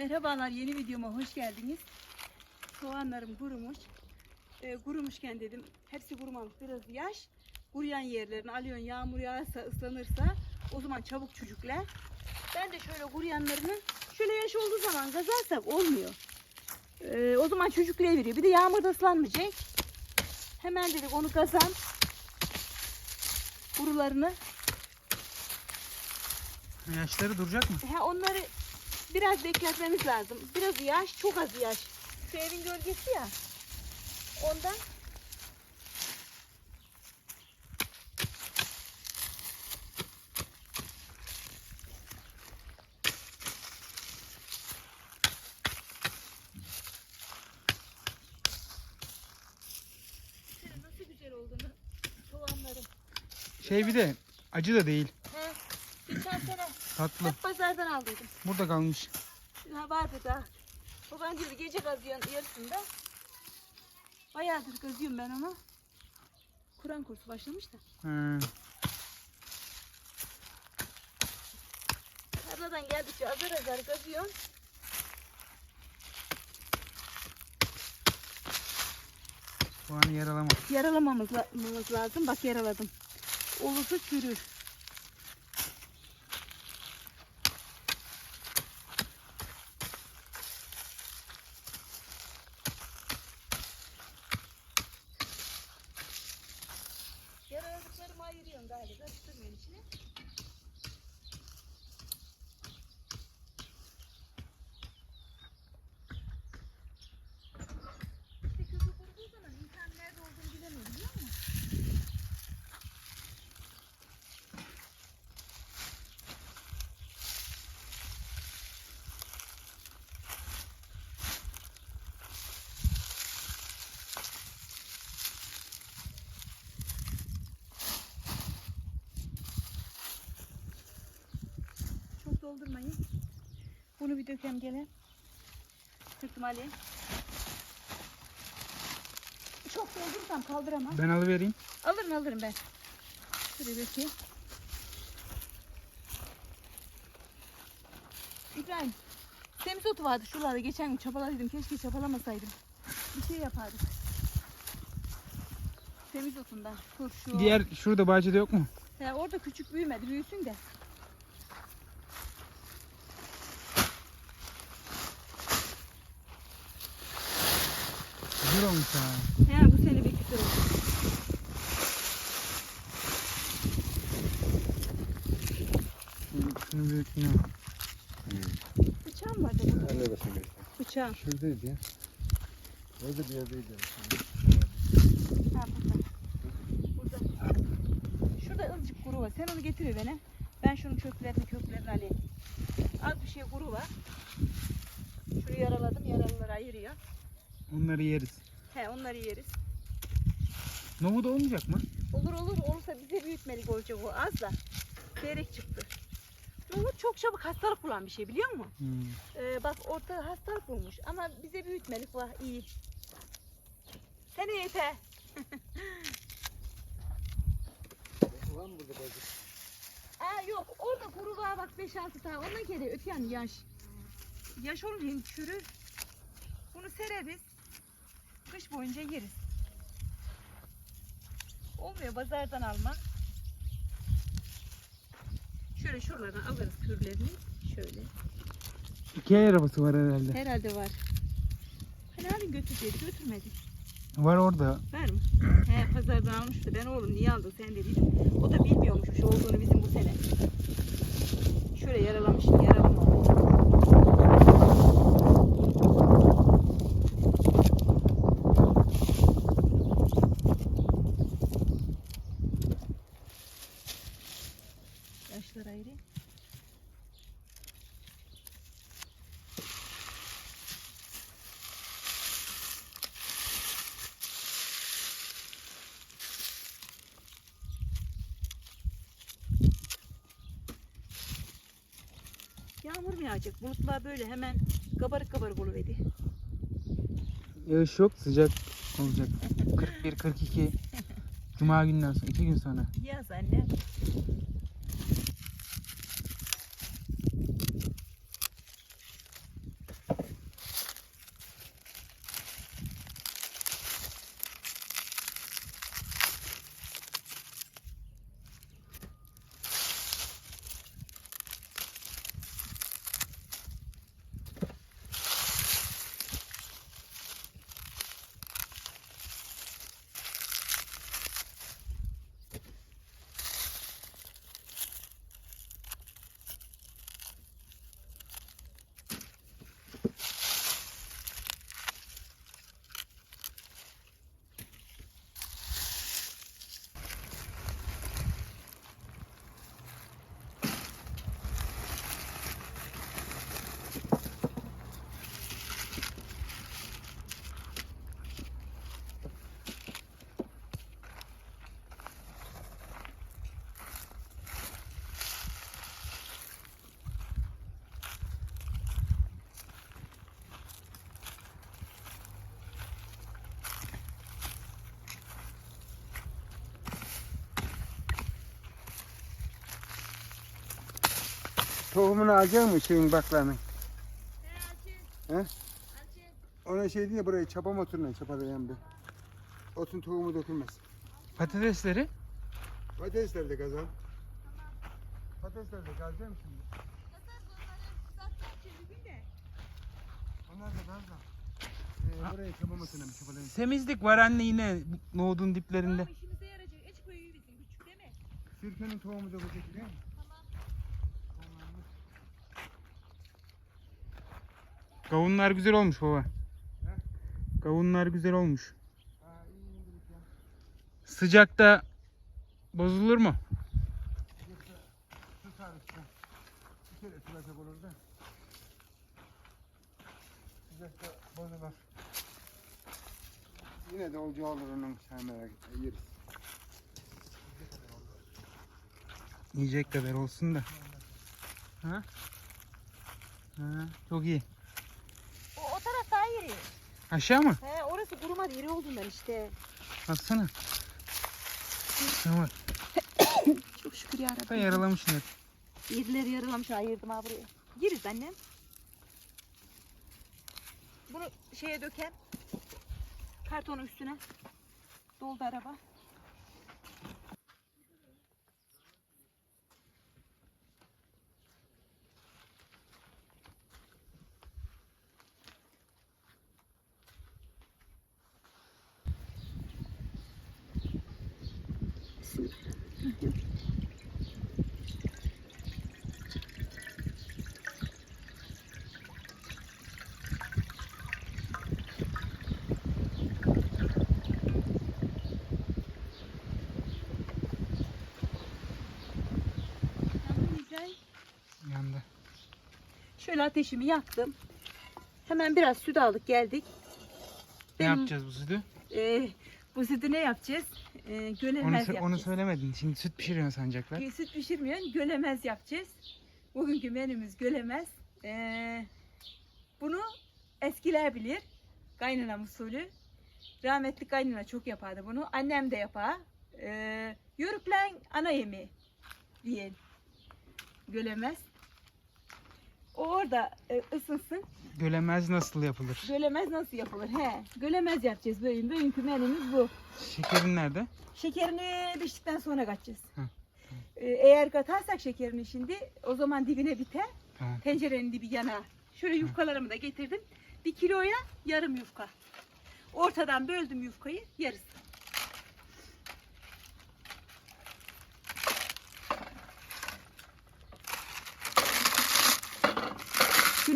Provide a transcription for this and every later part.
Merhabalar, yeni videoma hoş geldiniz. Soğanlarım kurumuş. Ee, kurumuşken dedim, hepsi kurumamış, biraz yaş. Kuruyan yerlerini alıyorsun, yağmur yağarsa, ıslanırsa o zaman çabuk çocuklar. Ben de şöyle kuruyanlarını şöyle yaş olduğu zaman kazarsak olmuyor. Ee, o zaman çocuklara veriyor. Bir de yağmurda ıslanmayacak. Hemen dedik onu kazan. Kurularını. Yaşları duracak mı? Ha, onları biraz bekletmemiz lazım. Biraz yaş, çok az yaş. Şu evin gölgesi ya. Ondan Senin nasıl güzel olduğunu soğanlarım. Şey bir de acı da değil. He, Tatlı. hep pazardan aldıydım. Burada kalmış. Ha vardı da. Baban diyor gece kazıyan yarısında. Bayağıdır kazıyorum ben onu. Kur'an kursu başlamış da. Ha. Tarladan geldikçe azar azar kazıyorum. Soğanı yaralama. Yaralamamız la- lazım. Bak yaraladım. Olursa çürür. Yaraladıklarımı ayırıyorum galiba. Karıştırmıyorum içine. İşte kökü kuruduğu zaman insan nerede olduğunu bilemiyor biliyor musun? Çok doldurmayın. Bunu bir dökem gele. Sırtım Ali. Çok doldurursam kaldıramam. Ben alıvereyim. Alırım alırım ben. Şuraya dökeyim. İbrahim. Semizotu vardı şuralarda geçen gün çapaladıydım. Keşke çapalamasaydım. Bir şey yapardık. Semizotundan. Turşu. Diğer şurada bahçede yok mu? Ya orada küçük büyümedi. Büyüsün de. Güzel olmuş ha. He bu sene bir güzel oldu. Şunu büyüklüğüne. Bıçağım vardı burada. Nerede başına geçti? Bıçağım. Şuradaydı ya. Orada bir yerdeydi. Ha burada. Burada. Şurada azıcık kuru var. Sen onu getir bana. Ben şunun köklerini köklerini alayım. Az bir şey kuru var. Şurayı yaraladım. Yaralıları ayırıyor. Onları yeriz. He onları yeriz. Nohut olmayacak mı? Olur olur. Olursa bize büyütmelik olacak o. Az da. Seyrek çıktı. Nohut çok çabuk hastalık bulan bir şey biliyor musun? Hmm. Ee, bak orada hastalık bulmuş. Ama bize büyütmelik var. iyi. Seni yeter. Var mı burada bacı? Aa yok orada kuru var bak 5-6 tane. Ondan geliyor öte yan yaş. Yaş olunca çürür. Bunu sereriz. Kış boyunca yeriz. Olmuyor pazardan alma. Şöyle şuralardan alırız kürlerini. Şöyle. İki el arabası var herhalde. Herhalde var. Hani hani götürdü götürmedi. Var orada. Var mı? He pazardan almıştı. Ben oğlum niye aldın sen dediydim. O da bilmiyormuş olduğunu bizim bu sene. Şöyle yaralamış yaralama. Yaşlar ayrı. Yağmur mu yağacak? Bulutlar böyle hemen kabarık kabarık oluverdi. Yağış yok sıcak olacak. 41-42. Cuma günden sonra. iki gün sonra. Yaz anne. Tohumunu alacak mı şeyin baklanın? He? Ona şey diye burayı çapa motoruna çapalayan bir. Otun tohumu dökülmez. Patatesleri Patatesler de kazan. Patatesler de kazacağım şimdi. Onlar da kazan. Ee, burayı çapa motoruna bir çapalayın. Semizlik var anne yine nohudun diplerinde. işimize yarayacak. Eç koyuyor bizim küçük değil mi? Sirkenin tohumu dökecek değil mi? Kavunlar güzel olmuş baba. Kavunlar güzel olmuş. Ha. Sıcakta bozulur mu? Sıcakta bozulur. Yine de olacağı olur onun sen merak etme yeriz. Yiyecek kadar olsun da. Ha? Ha, çok iyi. Taraf daha iri. Aşağı mı? He, orası kurumadı. iri olduğundan işte. Atsana. Tamam. Çok şükür yarabbim. Da yaralamışsın hep. Yedileri yaralamış ayırdım ha buraya. Giriz annem. Bunu şeye döken. Kartonun üstüne. Doldu araba. Yandı. Şöyle ateşimi yaktım. Hemen biraz süt aldık geldik. Ne Benim- yapacağız bu sütü? Ee, bu sütü ne yapacağız? Ee, Onu, gölemez sö- yapacağız. onu söylemedin. Şimdi süt pişiriyorsun sancaklar. Ee, Süt pişirmeyen gölemez yapacağız. Bugünkü menümüz gölemez. Ee, bunu eskiler bilir. Kaynanam usulü. Rahmetli kaynana çok yapardı bunu. Annem de yapar. Ee, Yörüklen ana yemeği diye gölemez. Orada e, ısınsın. Gölemez nasıl yapılır? Gölemez nasıl yapılır? He, gölemez yapacağız bugün. Bugünkü menümüz bu. Şekerin nerede? Şekerini piştikten sonra katacağız. Hı. Ee, eğer katarsak şekerini şimdi o zaman dibine biter. Tamam. Tencerenin dibi yanar. Şöyle yufkalarımı da getirdim. Bir kiloya yarım yufka. Ortadan böldüm yufkayı yarısı.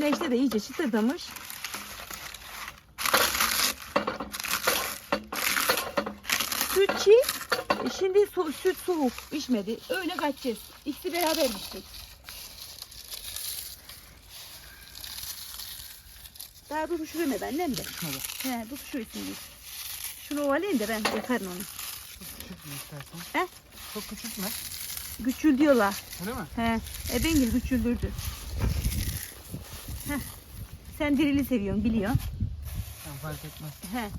Güneşte de iyice çıtırdamış. Süt çiğ. E Şimdi so- süt soğuk içmedi. Öyle kaçacağız. İkisi beraber içtik. Daha bu pişiremedi annem de. Bak. He bu pişiyor şimdi. Şunu ovalayayım da ben yakarım onu. Çok küçültme istersen. He? Çok küçültme. Güçül diyorlar. Öyle mi? He. E Bengül güçüldürdü. Sen dirili seviyorsun biliyorsun. Tamam fark etmez. He.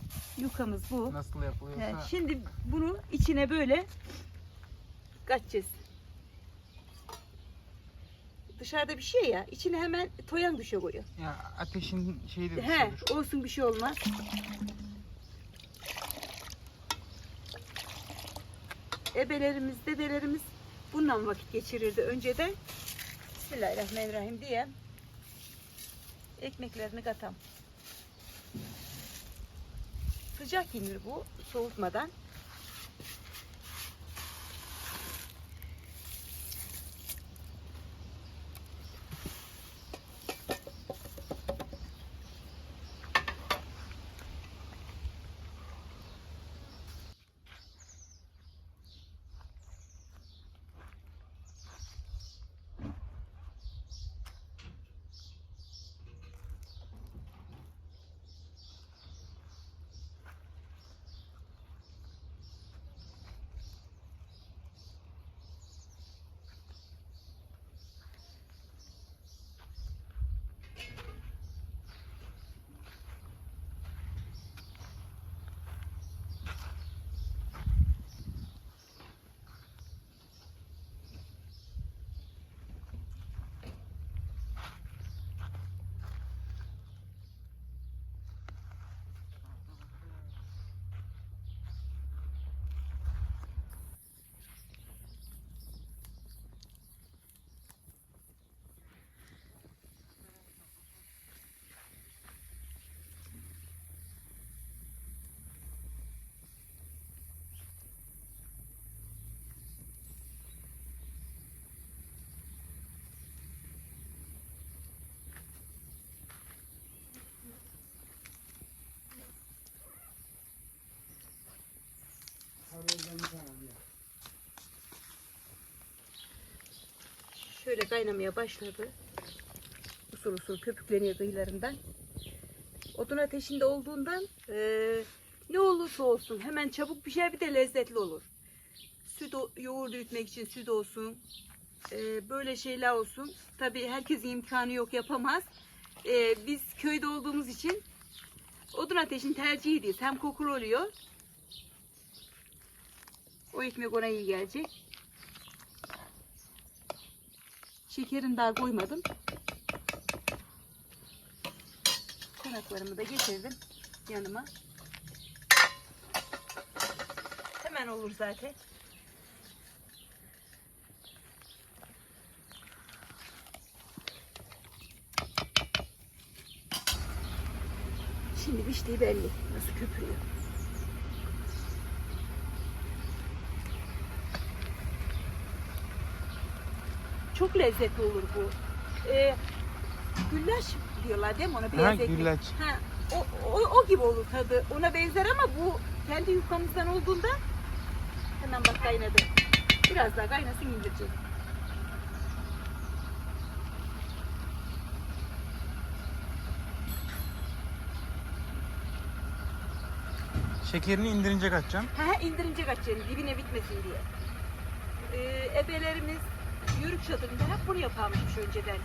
Yukamız bu. Nasıl He. yapılıyorsa. Şimdi bunu içine böyle kaçacağız. Dışarıda bir şey ya. içine hemen toyan düşe koyuyor. Ya ateşin şeyi de He, düşürür. olsun bir şey olmaz. Ebelerimiz, dedelerimiz bununla vakit geçirirdi önceden. Bismillahirrahmanirrahim diye ekmeklerini katam. Sıcak yenir bu, soğutmadan. Şöyle kaynamaya başladı. Usul usul köpükleniyor kıyılarından. Odun ateşinde olduğundan eee, ne olursa olsun hemen çabuk pişer bir de lezzetli olur. Süt yoğurdu ütmek için süt olsun. eee, böyle şeyler olsun. Tabii herkesin imkanı yok yapamaz. Eee, biz köyde olduğumuz için odun ateşin tercihiyiz. Hem kokulu oluyor. O ekmek ona iyi gelecek. Şekerini daha koymadım. Konaklarımı da getirdim yanıma. Hemen olur zaten. Şimdi piştiği belli. Nasıl köpürüyor. Çok lezzetli olur bu. Ee, güllaç diyorlar değil mi ona? Ha, Beyaz ekmek. güllaç. Ha, o, o, o gibi olur tadı. Ona benzer ama bu kendi yufkamızdan olduğunda hemen bak kaynadı. Biraz daha kaynasın indireceğiz. Şekerini indirince katacağım. Ha ha, indirince kaçacaksın dibine bitmesin diye. Ee, ebelerimiz yörük çadırında hep bunu yaparmışmış önceden.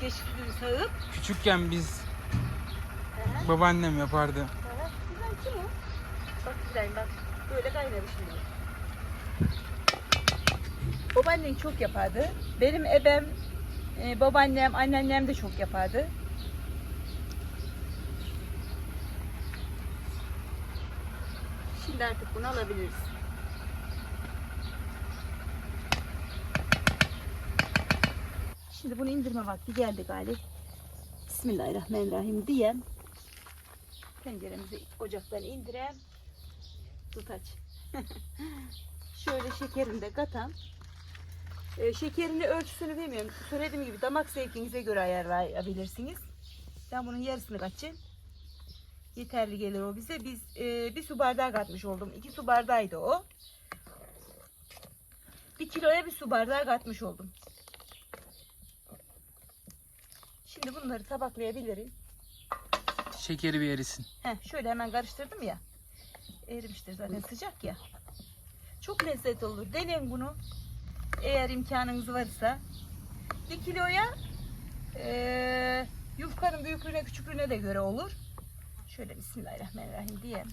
Geç sütünü sağıp. Küçükken biz Ha, babaannem yapardı. ha. Güzel kim o? Bak İbrahim bak. Böyle kaynadı şimdi. Babaannen çok yapardı. Benim ebem, e, babaannem, anneannem de çok yapardı. Şimdi artık bunu alabiliriz. Şimdi bunu indirme vakti geldi galiba. Bismillahirrahmanirrahim diyem. Tenceremizi ocaktan indirem. Tut aç. Şöyle şekerini de katam. Ee, şekerini ölçüsünü bilmiyorum. Söylediğim gibi damak zevkinize göre ayarlayabilirsiniz. Ben bunun yarısını kaçayım. Yeterli gelir o bize. Biz e, bir su bardağı katmış oldum. İki su bardağıydı o. Bir kiloya bir su bardağı katmış oldum. Şimdi bunları tabaklayabilirim. Şekeri bir erisin. Heh, şöyle hemen karıştırdım ya. Erimiştir zaten sıcak ya. Çok lezzetli olur. Deneyin bunu. Eğer imkanınız varsa. Bir kiloya eee yufkanın büyüklüğüne küçüklüğüne de göre olur. Şöyle Bismillahirrahmanirrahim diye.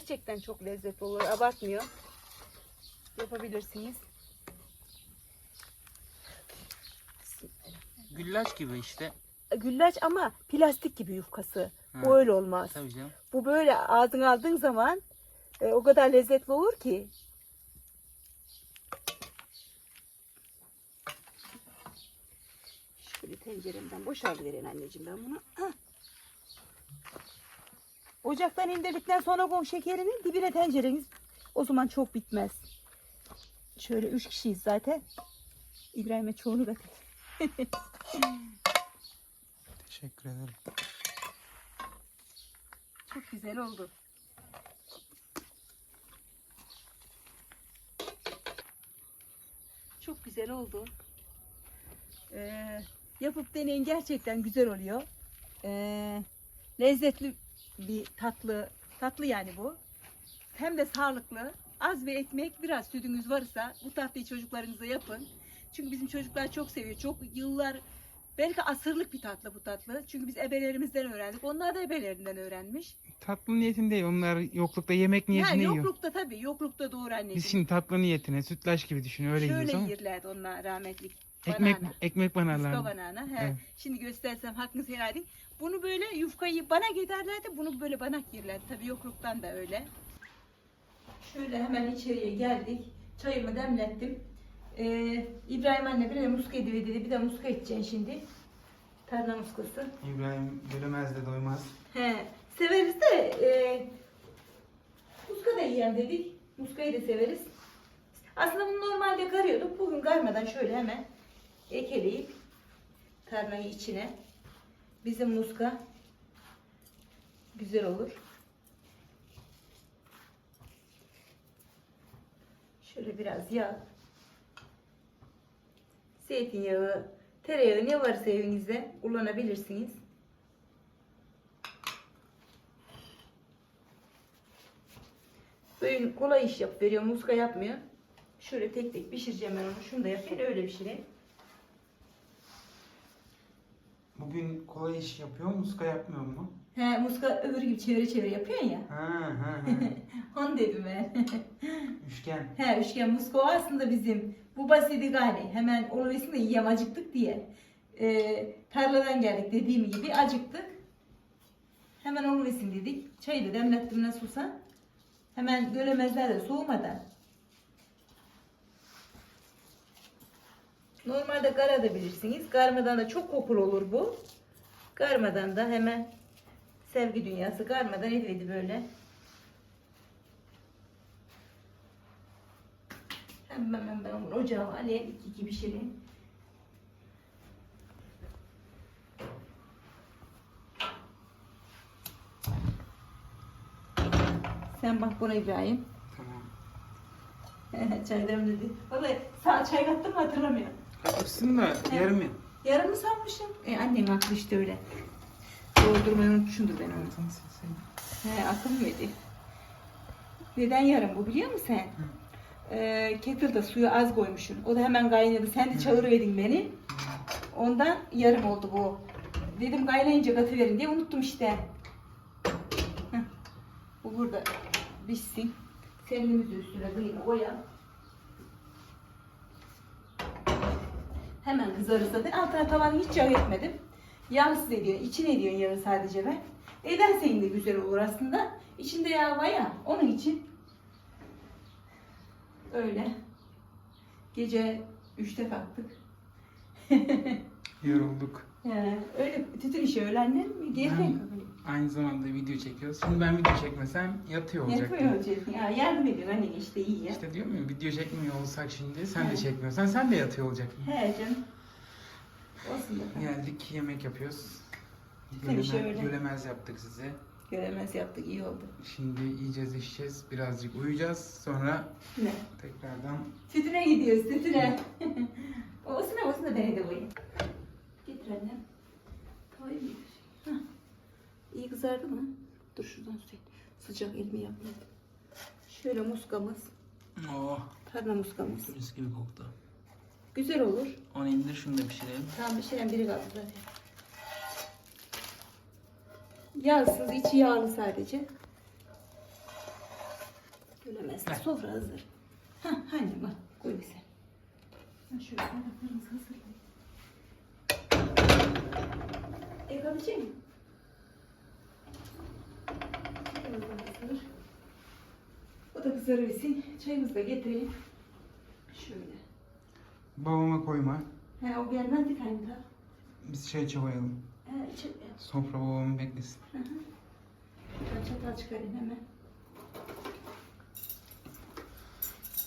Gerçekten çok lezzetli olur. Abartmıyor. Yapabilirsiniz. Güllaç gibi işte. Güllaç ama plastik gibi yufkası. Ha. Bu öyle olmaz. Tabii canım. Bu böyle ağzına aldığın zaman e, o kadar lezzetli olur ki. Şöyle tenceremden boşaltıverin anneciğim ben bunu. Hah. Ocaktan indirdikten sonra koy şekerini dibine tencereniz. O zaman çok bitmez. Şöyle üç kişiyiz zaten. İbrahim'e çoğunu da Teşekkür ederim. Çok güzel oldu. Çok güzel oldu. Ee, yapıp deneyin gerçekten güzel oluyor. Ee, lezzetli bir tatlı, tatlı yani bu. Hem de sağlıklı. Az bir ekmek, biraz sütünüz varsa bu tatlıyı çocuklarınıza yapın. Çünkü bizim çocuklar çok seviyor. Çok yıllar, belki asırlık bir tatlı bu tatlı. Çünkü biz ebelerimizden öğrendik. Onlar da ebelerinden öğrenmiş. Tatlı niyetinde onlar yoklukta yemek niyetine yiyor. yoklukta tabii, yoklukta doğru anneciğim. Biz şimdi tatlı niyetine sütlaç gibi düşün öyle Şöyle yiyoruz ama. yerlerdi onlar rahmetlik. Ekmek, Banana. ekmek banarlar. banana. He. Evet. Şimdi göstersem hakkınızı helal edin. Bunu böyle yufkayı bana giderlerdi. Bunu böyle bana yerlerdi. Tabii yokluktan da öyle. Şöyle hemen içeriye geldik. Çayımı demlettim. Ee, İbrahim anne bir de muska ediyor dedi. Bir de muska edeceksin şimdi. Tarla muskası. İbrahim bölümez de doymaz. He, severiz de e, muska da yiyen dedik. Muskayı da severiz. Aslında bunu normalde karıyorduk. Bugün karmadan şöyle hemen ekeleyip tarlayı içine bizim muska Güzel olur. Şöyle biraz yağ. Zeytinyağı, tereyağı ne varsa evinizde kullanabilirsiniz. Böyle kolay iş yap veriyor. Muska yapmıyor. Şöyle tek tek pişireceğim ben onu. Şunu da yapayım öyle pişireyim. Bugün kolay iş yapıyor muska yapmıyor mu? He, muska öbür gibi çevire çevire yapıyorsun ya. Ha ha ha. Onu dedim ben. Üçgen. He, üçgen muska o aslında bizim. Bu basiti gani. Hemen oluvesini de yiyem acıktık diye. Ee, tarladan geldik dediğim gibi acıktık. Hemen oluvesin dedik. Çayı da demlettim nasılsa. Hemen gölemezler de soğumadan. Normalde kara da bilirsiniz. Karmadan da çok kokulu olur bu. Karmadan da hemen sevgi dünyası karmadan edildi böyle. Hemen hemen ben onu ocağa alayım. iki iki pişireyim. Sen bak buna İbrahim. Tamam. Çaylarım dedi. Vallahi sağ çay kattım mı hatırlamıyorum. Katırsın da yarım ya. Yarımı sanmışım. E annem haklı işte öyle. Doldurmayı unutmuşumdur ben onu. Sen sen. He akıl mıydı? Neden yarım bu biliyor musun sen? Ee, kettle'da suyu az koymuşsun. O da hemen kaynadı. Sen de çağırıverdin beni. Ondan yarım oldu bu. Dedim kaynayınca katıverin diye unuttum işte. Heh. Bu burada pişsin. Serimizi üstüne kıyma koyalım. Hemen kızarır zaten. Altına tavanı hiç yağ etmedim. Yağsız ediyorsun. İçine ediyorsun yağı sadece ben. Edersen de güzel olur aslında. İçinde yağ var ya. Onun için öyle. Gece 3'te kalktık. Yorulduk. Ee, öyle tütün işi öyle annem. Geri Ben aynı zamanda video çekiyoruz. Şimdi ben video çekmesem yatıyor olacak. Yapıyor hocam. Ya yardım ediyorsun anne işte iyi ya. İşte diyor muyum video çekmiyor olsak şimdi sen de Evet. çekmiyorsan sen de yatıyor olacaksın. He canım. Olsun bakalım. Geldik yemek yapıyoruz. Tabii şöyle. Göleme, gölemez yaptık size. Göremez yaptık iyi oldu. Şimdi yiyeceğiz içeceğiz birazcık uyuyacağız sonra Ne? tekrardan Sütüne gidiyoruz sütüne. olsun da olsun da beni de koyayım. Mı getir? Hah. İyi kızardı mı? Dur şuradan tutayım. Sıcak elimi yapmadım. Şöyle muskamız. oh Tarla muskamız. mis gibi koktu. Güzel olur. Onu indir şunu da pişirelim. Tamam bir şeyden biri kaldı zaten. Yağsız, içi yağlı sadece. Gölemezsin. Heh. Sofra hazır. Hah, hani bak koy bize. Şöyle bardaklarımızı daha hazır. O da kızarıversin. Çayımızı da getireyim. Şöyle. Babama koyma. He o gelmez bir tane daha. Biz çay çabayalım. He içeri. Sofra babamı beklesin. Ben çatal çıkarayım hemen.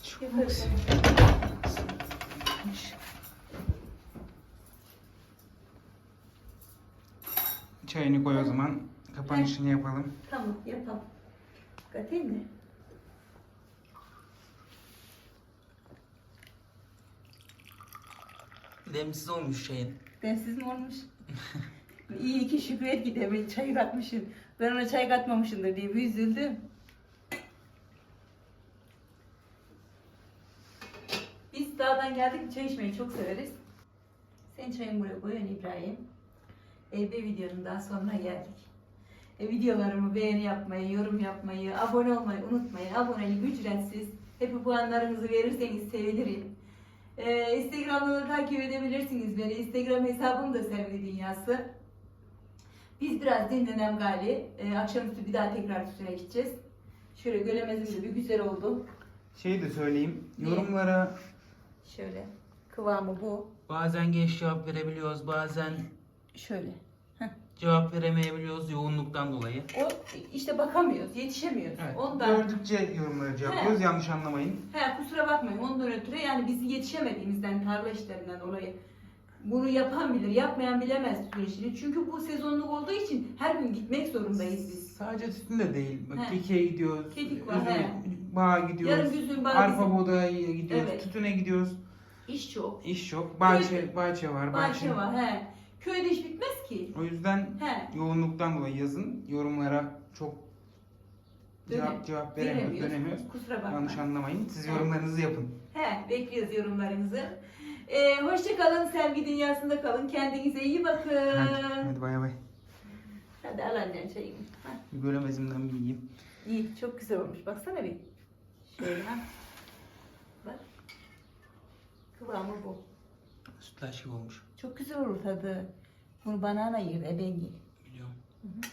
Çok Yaparız. Çayını koy o zaman. Kapanışını yapalım. Tamam yapalım. Katayım mı? Demsiz olmuş şeyin. Bensiz mi olmuş? İyi ki şükret ki demin çay katmışsın. Ben ona çay katmamışımdır diye bir üzüldüm. Biz dağdan geldik çay içmeyi çok severiz. Sen çayını buraya koyun İbrahim. E, bir videonun daha sonuna geldik. E, videolarımı beğeni yapmayı, yorum yapmayı, abone olmayı unutmayın. Abonelik ücretsiz. Hep puanlarınızı verirseniz sevinirim. E, Instagram'dan da takip edebilirsiniz beni. Instagram hesabım da Sevgi Dünyası. Biz biraz dinlenem gali. E, akşamüstü bir daha tekrar üstüne gideceğiz. Şöyle gölemezim de bir güzel oldu. Şey de söyleyeyim. Ne? Yorumlara Şöyle. Kıvamı bu. Bazen geç cevap verebiliyoruz, bazen Şöyle. cevap veremeyebiliyoruz yoğunluktan dolayı. O işte bakamıyoruz, yetişemiyoruz. evet, Ondan gördükçe yorumları cevaplıyoruz. Yanlış anlamayın. He kusura bakmayın ondan ötürü yani biz yetişemediğimizden tarla işlerinden dolayı Bunu yapan bilir, yapmayan bilemez işini. Çünkü bu sezonluk olduğu için her gün gitmek zorundayız biz. Sadece tütün de değil. Bak He. gidiyoruz. Kekik var, üzüm- he. Bağa gidiyoruz. Yarın güzün bazı Arpa buğdaya gidiyoruz. Evet. Tütüne gidiyoruz. iş çok. İş yok. Bahçe, Evet. bahçe var. Bahçe var he. Köyde iş bitmez ki. O yüzden He. yoğunluktan dolayı yazın yorumlara çok cevap, Dönem- cevap veremiyoruz. Veremiyoruz. Dönemiyoruz. Kusura bakma. Yanlış anlamayın. Siz yorumlarınızı yapın. He, bekliyoruz yorumlarınızı. Ee, hoşça kalın, sevgi dünyasında kalın. Kendinize iyi bakın. Hadi, hadi bay bay. Hadi al annen çayını. Ha, Göremezimden bir yiyeyim. iyi, çok güzel olmuş. Baksana bir. Şöyle ha. Bak. Kıvamı bu. Sütlaç gibi olmuş. Çok güzel olur tadı. Bunu banana yer, ebengi. Biliyorum. Hı hı.